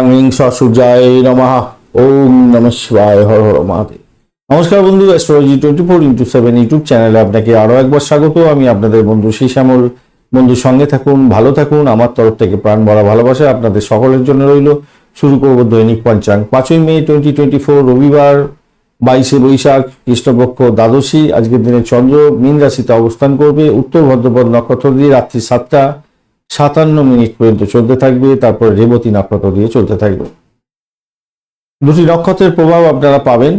ওং হিং সূর্যায় নমঃ। ওম নম শিবায়, হর হর মহাদেব। নমস্কার বন্ধু astrology twenty four into seven YouTube চ্যানেলে আপনাকে আরও একবার স্বাগত। আমি আপনাদের বন্ধু শ্যামল বন্ধুর সঙ্গে থাকুন, ভালো থাকুন। আমার তরফ থেকে প্রাণ ভরা ভালোবাসা আপনাদের সকলের জন্য রইল। শুরু করব দৈনিক পঞ্চাং পাঁচই মে টোয়েন্টি টোয়েন্টি ফোর রবিবার, বাইশে বৈশাখ, কৃষ্ণপক্ষ দ্বাদশী। আজকের দিনে চন্দ্র, মীন রাশিতে অবস্থান করবে। উত্তর ভদ্রপদ নক্ষত্র দিয়ে রাত্রি সাতটা। সাতান্ন মিনিট পর্যন্ত চলতে থাকবে, তারপর রেবতী নক্ষত্র দিয়ে চলতে থাকবে। দুটি নক্ষত্রের প্রভাব আপনারা পাবেন।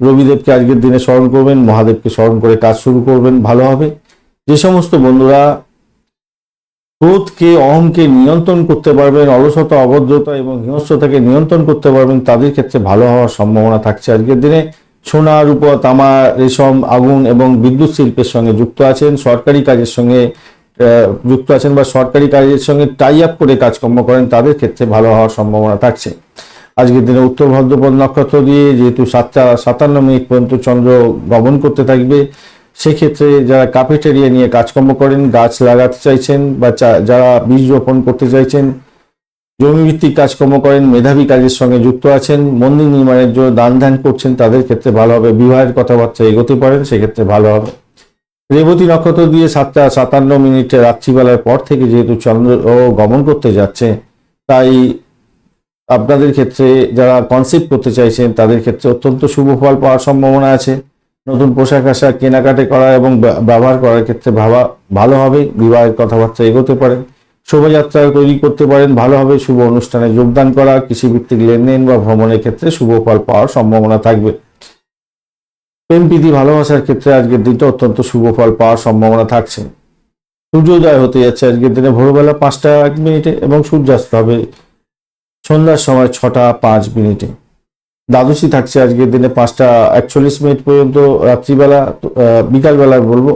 রবিদেবকে আজকের দিনে স্মরণ করবেন, মহাদেবকে স্মরণ করে কাজ শুরু করবেন, ভালো হবে। যে সমস্ত বন্ধুরা ক্রোধকে, অহংকে নিয়ন্ত্রণ করতে পারবেন, অলসতা, অভদ্রতা এবং হিংস্রতাকে নিয়ন্ত্রণ করতে পারবেন, তাদের ক্ষেত্রে ভালো হওয়ার সম্ভাবনা থাকছে আজকের দিনে। সোনা, রূপা, তামা, রেশম, আগুন এবং বিদ্যুৎ শিল্পের সঙ্গে যুক্ত আছেন। সরকারি কাজের সঙ্গে যুক্ত আছেন বা সরকারি কাজের সঙ্গে টাই আপ করে কাজকর্ম করেন, তাদের ক্ষেত্রে ভালো হওয়ার সম্ভাবনা থাকছে। আজকের দিনে উত্তর ভদ্রপদ নক্ষত্র দিয়ে যেহেতু সাতটা, সাতান্ন মিনিট পর্যন্ত চন্দ্র গমন করতে থাকবে, সেক্ষেত্রে যারা কাফেটেরিয়া নিয়ে কাজকর্ম করেন, গাছ লাগাতে চাইছেন বা যারা বীজ রোপণ করতে চাইছেন জমি ভিত্তিক কাজকর্ম করেন, মেধাবী কাজের সঙ্গে যুক্ত আছেন, মন্দির নির্মাণের জন্য দান ধ্যান করছেন, তাদের ক্ষেত্রে ভালো হবে। বিবাহের কথাবার্তা এগোতে পারেন, সেক্ষেত্রে ভালো হবে। রেবতী নক্ষত্র দিয়ে সাতটা সাতান্ন মিনিটে রাত্রিবেলার পর থেকে যেহেতু চন্দ্র ও গমন করতে যাচ্ছে, তাই আপনাদের ক্ষেত্রে যারা কনসেপ্ট করতে চাইছেন, তাদের ক্ষেত্রে অত্যন্ত শুভ ফল পাওয়ার সম্ভাবনা আছে। নতুন পোশাক আশাক কেনাকাটি করা এবং ব্যবহার করার ক্ষেত্রে ভাবা, ভালো হবে, বিবাহের কথাবার্তা এগোতে পারেন, শোভাযাত্রা তৈরি করতে পারেন ভালোভাবে শুভ অনুষ্ঠানে যোগদান করা, কৃষিভিত্তিক লেনদেন বা ভ্রমণের ক্ষেত্রে শুভ ফল পাওয়ার সম্ভাবনা থাকবে। প্রেম ভালোবাসার ক্ষেত্রে আজকের দিনটা অত্যন্ত শুভ ফল পাওয়ার সম্ভাবনা থাকছে। সূর্যোদয় হতে যাচ্ছে আজকের দিনে ভোরবেলা পাঁচটা এক মিনিটে এবং সূর্যাস্ত হবে সন্ধ্যার সময় ছটা পাঁচ মিনিটে। দ্বাদশী থাকছে আজকের দিনে পাঁচটা একচল্লিশ মিনিট পর্যন্ত রাত্রিবেলা আহ, বলব।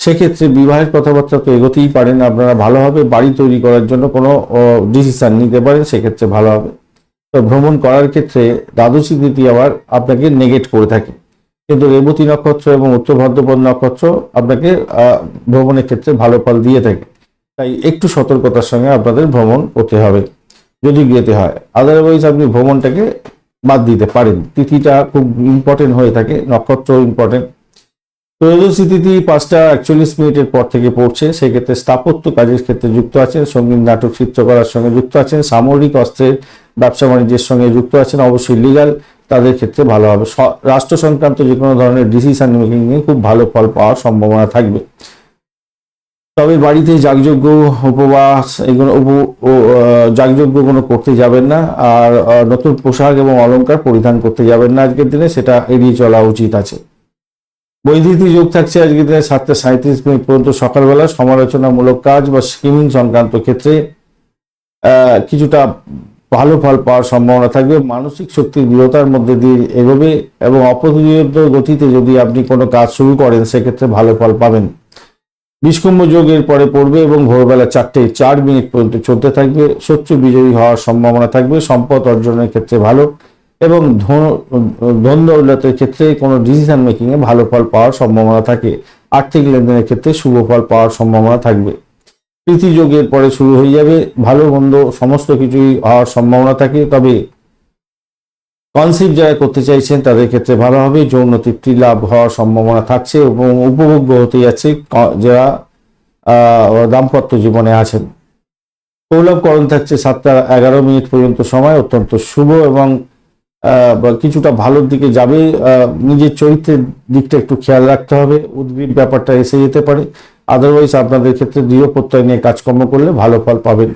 সেক্ষেত্রে বিবাহের কথাবার্তা তো এগোতেই পারেন আপনারা ভালোভাবে বাড়ি তৈরি করার জন্য কোনো ডিসিশন নিতে পারেন সেক্ষেত্রে ভালো হবে। তো ভ্রমণ করার ক্ষেত্রে দ্বাদশী তিথি আবার আপনাকে নেগেট করে থাকে। কিন্তু রেবতী নক্ষত্র এবং উত্তর ভাদ্রপদ নক্ষত্র আপনাকে ভ্রমণের ক্ষেত্রে ভালো ফল দিয়ে থাকে। তাই একটু সতর্কতার সঙ্গে আপনাদের ভ্রমণ করতে হবে, যদি যেতে হয়। আদারওয়াইজ আপনি ভ্রমণটাকে বাদ দিতে পারেন। তিথিটা খুব ইম্পর্টেন্ট হয়ে থাকে, নক্ষত্র ইম্পর্টেন্ট ত্রয়োদশী তিথি পাঁচটা একচল্লিশ মিনিটের পর থেকে পড়ছে, সেক্ষেত্রে স্থাপত্য কাজের ক্ষেত্রে যুক্ত আছেন, সংগীত, নাটক, চিত্রকলার সঙ্গে যুক্ত আছেন, সামরিক অস্ত্রের ব্যবসা বাণিজ্যের সঙ্গে যুক্ত আছেন, অবশ্যই লিগাল তাদের ক্ষেত্রে ভালো হবে। রাষ্ট্র সংক্রান্ত যে কোনো ধরনের ডিসিশন মেকিং নিয়ে খুব ভালো ফল পাওয়ার সম্ভাবনা থাকবে। তবে বাড়িতে যাগযজ্ঞ, উপবাস এগুলো উপ- যাগযজ্ঞ কোনো করতে যাবেন না। আর নতুন পোশাক এবং অলংকার পরিধান করতে যাবেন না আজকের দিনে, সেটা এড়িয়ে চলা উচিত আছে। বৈদ্যুতিক যোগ থাকছে আজকের দিনে সাতটা সাঁত্রিশ মিনিট পর্যন্ত সকালবেলা। সমালোচনামূলক কাজ বা স্কিমিং সংক্রান্ত ক্ষেত্রে কিছুটা ভালো ফল পাওয়ার সম্ভাবনা থাকবে। মানসিক শক্তির দৃঢ়তার মধ্যে দিয়ে এগোবে এবং অপ্রতিরোধ গতিতে যদি আপনি কোনো কাজ শুরু করেন, সেক্ষেত্রে ভালো ফল পাবেন। বিষকুম্ভ যোগের পরে পড়বে এবং ভোরবেলা চারটে চার মিনিট পর্যন্ত চলতে থাকবে। শত্রু বিজয়ী হওয়ার সম্ভাবনা থাকবে, সম্পদ অর্জনের ক্ষেত্রে ভালো এবং ধন- দৌলতের ক্ষেত্রে কোনো ডিসিশন মেকিং এ ভালো ফল পাওয়ার সম্ভাবনা থাকে। আর্থিক লেনদেনের ক্ষেত্রে শুভ ফল পাওয়ার সম্ভাবনা থাকবে। প্রীতি যোগের পরে শুরু হয়ে যাবে। ভালো, মন্দ সমস্ত কিছুই হওয়ার সম্ভাবনা থাকে। তবে কনসেপ্ট যারা করতে চাইছেন, তাদের ক্ষেত্রে ভালো হবে। যৌন তৃপ্তি লাভ হওয়ার সম্ভাবনা থাকছে এবং উপভোগ্য হতে যাচ্ছে। যারা দাম্পত্য জীবনে আছেন। কৌলভকরণ থাকছে সাতটা এগারো মিনিট পর্যন্ত সময়, অত্যন্ত শুভ এবং কিছুটা ভালোর দিকে যাবে। নিজের চরিত্রের দিকটা একটু খেয়াল রাখতে হবে। উদ্ভিদ ব্যাপারটা এসে যেতে পারে। আদারওয়াইজ আপনাদের ক্ষেত্রে দৃঢ় প্রত্যয় নিয়ে কাজকর্ম করলে ভালো ফল পাবেন।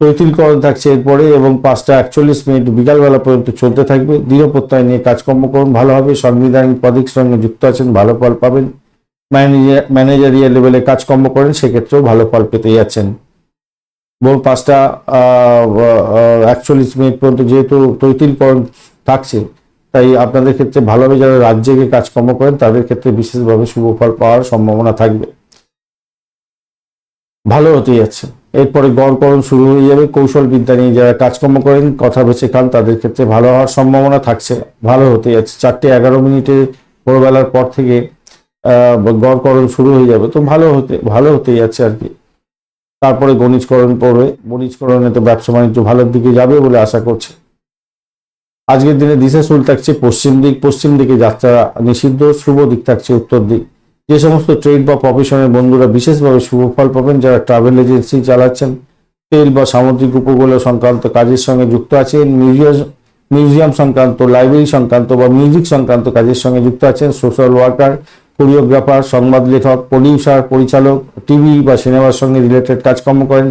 তৈতিলকরণ থাকছে এরপরে এবং পাঁচটা একচল্লিশ মিনিট বিকালবেলা পর্যন্ত চলতে থাকবে। দৃঢ় প্রত্যয় নিয়ে কাজকর্ম করুন, ভালো হবে। সাংবিধানিক পদের সঙ্গে যুক্ত আছেন, ভালো ফল পাবেন। ম্যানেজার, ম্যানেজারিয়াল লেভেলে কাজকর্ম করেন, সেক্ষেত্রেও ভালো ফল পেতে যাচ্ছেন। ভোর পাঁচটা একচল্লিশ মিনিট পর্যন্ত যেহেতু তৈতিলকরণ থাকছে, তাই আপনাদের ক্ষেত্রে ভালোভাবে যারা রাজ্যে কাজকর্ম করেন, তাদের ক্ষেত্রে বিশেষভাবে শুভ ফল পাওয়ার সম্ভাবনা থাকবে। ভালো হতে যাচ্ছে। এরপরে গড়করণ শুরু হয়ে যাবে কৌশল বিদ্যা নিয়ে যারা কাজকর্ম করেন, কথা বেছে খান, তাদের ক্ষেত্রে ভালো হওয়ার সম্ভাবনা থাকছে, ভালো হতে যাচ্ছে। চারটে এগারো মিনিটে ভোরবেলার পর থেকে গড়করণ শুরু হয়ে যাবে, তো ভালো হতে ভালো হতে যাচ্ছে আর কি। তারপরে গণিজকরণ পড়বে গণিজকরণে তো ব্যবসা বাণিজ্য ভালোর দিকে যাবে বলে আশা করছে। আজকের দিনে দিশা শুল থাকছে পশ্চিম দিক, পশ্চিম দিকে যাত্রা নিষিদ্ধ, শুভ দিক থাকছে উত্তর দিক। যে সমস্ত ট্রেড বা প্রফেশনের বন্ধুরা বিশেষভাবে শুভ ফল পাবেন যারা ট্রাভেল এজেন্সি চালাচ্ছেন। তেল বা সামুদ্রিক উপকূল সংক্রান্ত কাজের সঙ্গে যুক্ত আছেন মিউজিয়াম মিউজিয়াম সংক্রান্ত লাইব্রেরি সংক্রান্ত বা মিউজিক সংক্রান্ত কাজের সঙ্গে যুক্ত আছেন সোশ্যাল ওয়ার্কার কোরিওগ্রাফার সংবাদ লেখক প্রডিউসার পরিচালক টিভি বা সিনেমার সঙ্গে রিলেটেড কাজকর্ম করেন।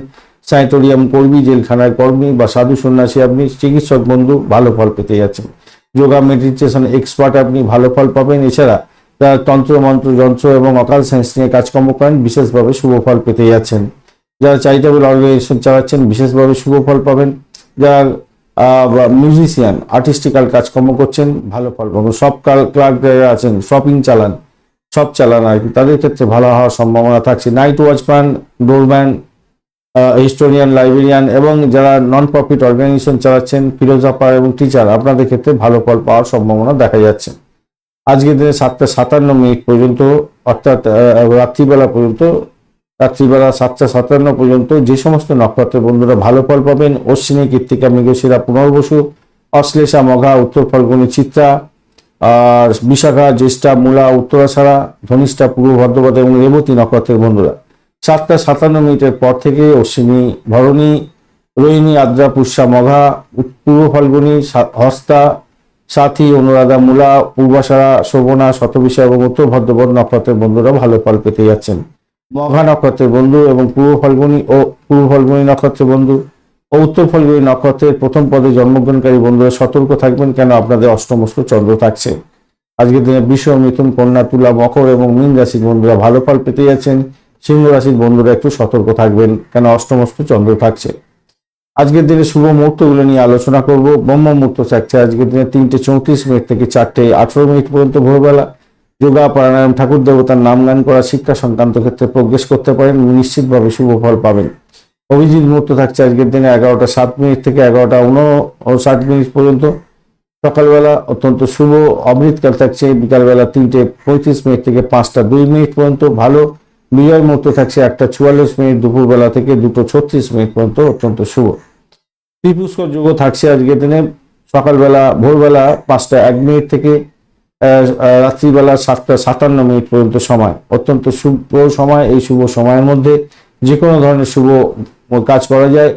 স্যানিটোরিয়াম কর্মী, জেলখানার কর্মী বা সাধু সন্ন্যাসী আপনি, চিকিৎসক বন্ধু ভালো ফল পেতে যাচ্ছেন। যোগা মেডিটেশন এক্সপার্ট আপনি ভালো ফল পাবেন। এছাড়া তন্ত্র, মন্ত্র, যন্ত্র এবং অকাল সায়েন্স নিয়ে কাজকর্ম করেন, বিশেষভাবে শুভ ফল পেতে যাচ্ছেন। যারা চ্যারিটেবল অর্গানাইজেশন চালাচ্ছেন, বিশেষভাবে শুভ ফল পাবেন। যারা মিউজিশিয়ান আর্টিস্টিক্যাল কাজকর্ম করছেন, ভালো ফল পাবেন। সব ক্লার্ক যারা আছেন শপিং চালান, সব চালান আর কি। তাদের ক্ষেত্রে ভালো হওয়ার সম্ভাবনা থাকছে। Night watchman doorman historian librarian এবং যারা নন প্রফিট অর্গানাইজেশন চালাচ্ছেন ফিরোজাপার এবং টিচার আপনাদের ক্ষেত্রে ভালো ফল পাওয়ার সম্ভাবনা দেখা যাচ্ছে। আজকের দিনে সাতটা সাতান্ন মিনিট পর্যন্ত, অর্থাৎ রাত্রিবেলা পর্যন্ত, রাত্রিবেলা সাতটা সাতান্ন পর্যন্ত যে সমস্ত নক্ষত্রের বন্ধুরা ভালো ফল পাবেন, অশ্বিনী, কৃত্তিকা, মৃগশিরা পুনর্বসু অশ্লেষা, মঘা, উত্তর ফলগুনি, চিত্রা, আর বিশাখা, জ্যেষ্ঠা, মূলা উত্তরাছাড়া ধনিষ্ঠা, পূর্ব ভদ্রপদ এবং রেবতী নক্ষত্রের বন্ধুরা। সাতটা সাতান্ন মিনিটের পর থেকে অশ্বিনী ভরণী, রোহিণী, আদ্রা, পুষ্যা, মঘা, পূর্ব ফাল্গুনী হস্তা সাথী, অনুরাধা মূলা, পূর্বাশারা, শোভনা, শতবিশা এবং উত্তর ভদ্রপদ নক্ষত্রের বন্ধুরা ভালো ফল পেতে যাচ্ছেন। মঘা নক্ষত্রের বন্ধু এবং পূর্ব ফাল্গুনী ও পূর্ব ফাল্গুনী নক্ষত্রের বন্ধু ও উত্তর ফাল্গুনী নক্ষত্রের প্রথম পদে জন্মগ্রহণকারী বন্ধুরা সতর্ক থাকবেন কেন আপনাদের অষ্টমস্ত চন্দ্র থাকছে। আজকের দিনে বিশ্ব মিথুন, কন্যা, তুলা, মকর এবং মীন রাশির বন্ধুরা ভালো ফল পেতে যাচ্ছেন। সিংহ রাশির বন্ধুরা একটু সতর্ক থাকবেন কেন অষ্টমস্ত চন্দ্র থাকছে। আজকের দিনে শুভ মুহূর্তগুলো নিয়ে আলোচনা করব। ব্রহ্ম মুহূর্ত থাকছে আজকের দিনে তিনটে চৌত্রিশ মিনিট থেকে চারটে আঠেরো মিনিট পর্যন্ত ভোরবেলা। যোগা, প্রাণায়াম, ঠাকুর দেবতার নাম গান করা, শিক্ষা সংক্রান্ত ক্ষেত্রে প্রোগ্রেস করতে পারেন, নিশ্চিতভাবে শুভ ফল পাবেন। অভিজিৎ মুহূর্ত থাকছে আজকের দিনে এগারোটা সাত মিনিট থেকে এগারোটা উনষাট মিনিট পর্যন্ত। সকালবেলা অত্যন্ত শুভ, অমৃতকাল থাকছে, বিকালবেলা তিনটে পঁয়ত্রিশ মিনিট থেকে পাঁচটা দুই মিনিট পর্যন্ত, ভালো। বিজয় মুহূর্ত থাকছে একটা চুয়াল্লিশ মিনিট দুপুরবেলা থেকে দুটো ছত্রিশ মিনিট পর্যন্ত অত্যন্ত শুভ। ত্রিপুষ্কর যুগ থাকছে আজকের দিনে। সকালবেলা, ভোরবেলা পাঁচটা এক মিনিট থেকে রাত্রিবেলা সাতটা সাতান্ন মিনিট পর্যন্ত সময়। অত্যন্ত শুভ সময়, এই শুভ সময়ের মধ্যে যে কোনো ধরনের শুভ কাজ করা যায়।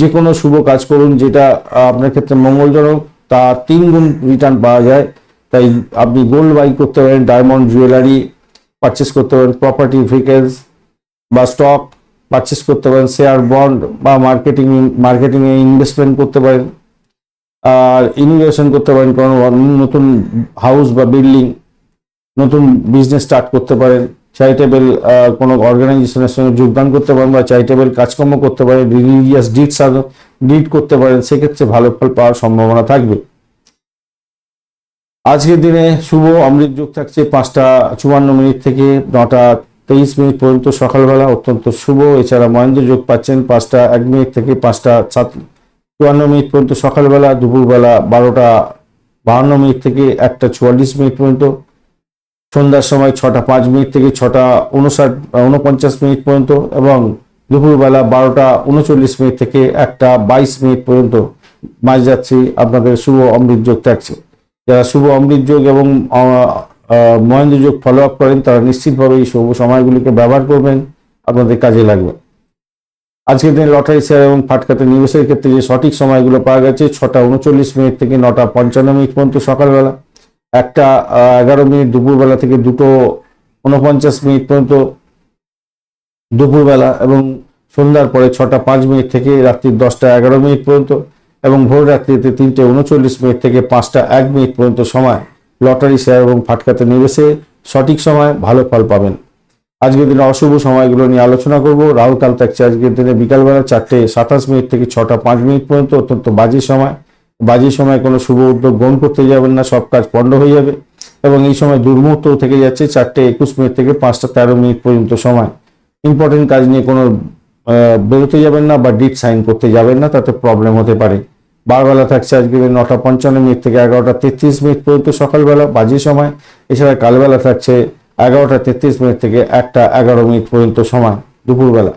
যে কোনো শুভ কাজ করুন যেটা আপনার ক্ষেত্রে মঙ্গলজনক তা তিন গুণ রিটার্ন পাওয়া যায়। তাই আপনি গোল্ড বাই করতে পারেন ডায়মন্ড জুয়েলারি পারচেস করতে পারেন প্রপার্টি ভেহিকেলস বা স্টক পারচেস করতে পারেন শেয়ার বন্ড বা মার্কেটিং মার্কেটিং এ ইনভেস্টমেন্ট করতে পারেন, আর ইনোভেশন করতে পারেন, কোনো নতুন হাউস বা বিল্ডিং নতুন বিজনেস স্টার্ট করতে পারেন চ্যারিটেবল কোনো অর্গানাইজেশনের সঙ্গে যোগদান করতে পারেন বা চ্যারিটেবল কাজকর্ম করতে পারেন রিলিজিয়াস ডিট ডিট করতে পারেন, সেক্ষেত্রে ভালো ফল পাওয়ার সম্ভাবনা থাকবে। আজকের দিনে শুভ অমৃত যোগ থাকছে পাঁচটা চুয়ান্ন মিনিট থেকে নটা তেইশ মিনিট পর্যন্ত সকালবেলা অত্যন্ত শুভ। এছাড়া মহেন্দ্র যোগ পাচ্ছেন পাঁচটা এক মিনিট থেকে পাঁচটা সাত চুয়ান্ন মিনিট পর্যন্ত সকালবেলা, দুপুরবেলা বারোটা বাহান্ন মিনিট থেকে একটা চুয়াল্লিশ মিনিট পর্যন্ত, সন্ধ্যার সময় ছটা পাঁচ মিনিট থেকে ছটা উনষাট, উনপঞ্চাশ মিনিট পর্যন্ত এবং দুপুরবেলা বারোটা উনচল্লিশ মিনিট থেকে একটা বাইশ মিনিট পর্যন্ত। মাঝ যাচ্ছি আপনাদের শুভ অমৃত যোগ থাকছে। যারা শুভ অমৃত যোগ এবং মহেন্দ্র যোগ ফলো আপ করেন, তারা নিশ্চিতভাবে এই শুভ সময়গুলিকে ব্যবহার করবেন। আপনাদের কাজে লাগবে। আজকের দিনে লটারি শেয়ার এবং ফাটকাতে নিবেশের ক্ষেত্রে যে সঠিক সময়গুলো পাওয়া গেছে, ছটা উনচল্লিশ মিনিট থেকে নটা পঞ্চান্ন মিনিট পর্যন্ত সকালবেলা, একটা এগারো মিনিট দুপুরবেলা থেকে দুটো উনপঞ্চাশ মিনিট পর্যন্ত দুপুরবেলা এবং সন্ধ্যার পরে ছটা পাঁচ মিনিট থেকে রাত্রি দশটা এগারো মিনিট পর্যন্ত এবং ভোর রাত্রিতে তিনটে উনচল্লিশ মিনিট থেকে পাঁচটা এক মিনিট পর্যন্ত সময় লটারি শেয়ার এবং ফাটকাতে নিবেশে সঠিক সময় ভালো ফল পাবেন। আজকের দিনে অশুভ সময়গুলো নিয়ে আলোচনা করব। রাহুকাল থাকছে আজকের দিনে বিকালবেলা চারটে সাতাশ মিনিট থেকে ছটা পাঁচ মিনিট পর্যন্ত অত্যন্ত বাজে সময়। বাজে সময় কোনো শুভ উদ্যোগ গ্রহণ করতে যাবেন না, সব কাজ পণ্ড হয়ে যাবে এবং এই সময় দুর্মুহূর্ত থেকে যাচ্ছে চারটে একুশ মিনিট থেকে পাঁচটা তেরো মিনিট পর্যন্ত সময়। ইম্পর্টেন্ট কাজ নিয়ে কোনো বেরোতে যাবেন না বা ডিট সাইন করতে যাবেন না, তাতে প্রবলেম হতে পারে। বারবেলা থাকছে আজকে নটা পঞ্চান্ন মিনিট থেকে এগারোটা তেত্রিশ মিনিট পর্যন্ত সকালবেলা, বাজে সময়। এছাড়া কালবেলা থাকছে এগারোটা তেত্রিশ মিনিট থেকে একটা এগারো মিনিট পর্যন্ত সময় দুপুরবেলা।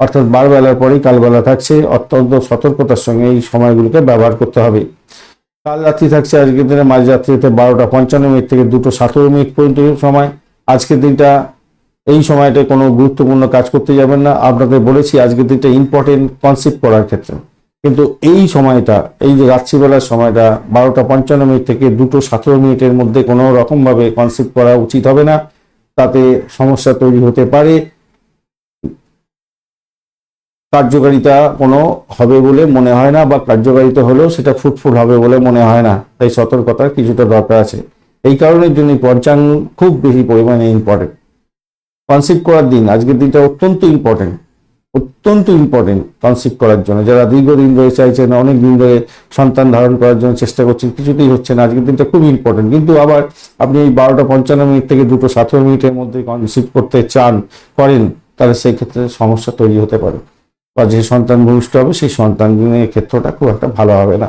অর্থাৎ বারবেলার পরেই কালবেলা থাকছে, অত্যন্ত সতর্কতার সঙ্গে এই সময়গুলোকে ব্যবহার করতে হবে। কাল রাত্রি থাকছে আজকের দিনে মাঝরাত্রিতে বারোটা পঞ্চান্ন মিনিট থেকে দুটো সতেরো মিনিট পর্যন্ত সময়। আজকের দিনটা এই সময়টা কোনো গুরুত্বপূর্ণ কাজ করতে যাবেন না। আপনাদের বলেছি, আজকের দিনটা ইম্পর্টেন্ট কনসেপ্ট করার ক্ষেত্রে। কিন্তু এই সময়টা, এই যে রাত্রিবেলার সময়টা, বারোটা পঞ্চান্ন মিনিট থেকে দুটো সতেরো মিনিটের মধ্যে কোনো রকমভাবে কনসেপ্ট করা উচিত হবে না। তাতে সমস্যা তৈরি হতে পারে। কার্যকারিতা কোনো হবে বলে মনে হয় না বা কার্যকারিতা হলেও সেটা ফুটফুট হবে বলে মনে হয় না। তাই সতর্কতার কিছুটা দরকার আছে। এই কারণের জন্য পঞ্চাঙ্গ খুব বেশি পরিমাণে ইম্পর্টেন্ট কনসেপ্ট করার দিন, আজকের দিনটা অত্যন্ত ইম্পর্টেন্ট অত্যন্ত ইম্পর্টেন্ট কনসিভ করার জন্য। যারা দীর্ঘদিন ধরে চাইছেন অনেক দিন ধরে সন্তান ধারণ করার জন্য চেষ্টা করছেন, কিছুতেই হচ্ছে না। আজকের দিনটা খুব ইম্পর্টেন্ট কিন্তু আবার আপনি এই বারোটা পঞ্চান্ন মিনিট থেকে দুটো সতেরো মিনিটের মধ্যে কনসিভ করতে চান, করেন, তাহলে সেই ক্ষেত্রে সমস্যা তৈরি হতে পারে। বা যে সন্তান ভূমিষ্ঠ হবে, সেই সন্তানের ক্ষেত্রটা খুব একটা ভালো হবে না।